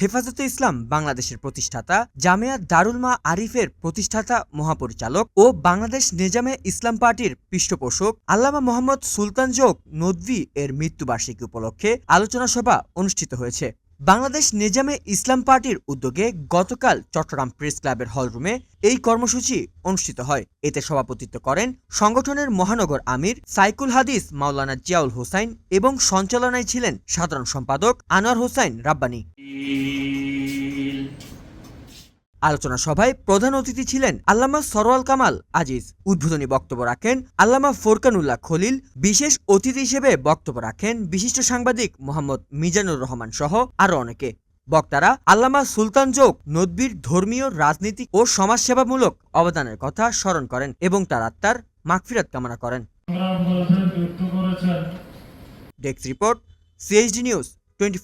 হেফাজতে ইসলাম বাংলাদেশের প্রতিষ্ঠাতা জামিয়া দারুল মা আরিফের প্রতিষ্ঠাতা মহাপরিচালক ও বাংলাদেশ নেজামে ইসলাম পার্টির পৃষ্ঠপোষক আল্লামা মোহাম্মদ সুলতান যোগ নদভি এর মৃত্যুবার্ষিকী উপলক্ষে আলোচনা সভা অনুষ্ঠিত হয়েছে। বাংলাদেশ নিজামে ইসলাম পার্টির উদ্যোগে গতকাল চট্টগ্রাম প্রেস ক্লাবের হলরুমে এই কর্মসূচি অনুষ্ঠিত হয়। এতে সভাপতিত্ব করেন সংগঠনের মহানগর আমির সাইকুল হাদিস, মাওলানা জিয়াউল হোসাইন এবং সঞ্চালনায় ছিলেন সাধারণ সম্পাদক আনোয়ার হোসাইন রাব্বানী। আলোচনা সভায় প্রধান অতিথি ছিলেন আল্লামা সরওয়াল কামাল আজিজ। উদ্বোধনী বক্তব্য রাখেন আল্লামা ফোরকানুল্লাহ খলিল। বিশেষ অতিথি হিসেবে বক্তব্য রাখেন বিশিষ্ট সাংবাদিক মোহাম্মদ মিজানুর রহমান সহ আরও অনেকে। বক্তারা আল্লামা সুলতান যোগ নদবীর ধর্মীয়, রাজনীতিক ও সমাজসেবামূলক অবদানের কথা স্মরণ করেন এবং তার আত্মার মাগফিরাত কামনা করেন। Desk report CHD news twenty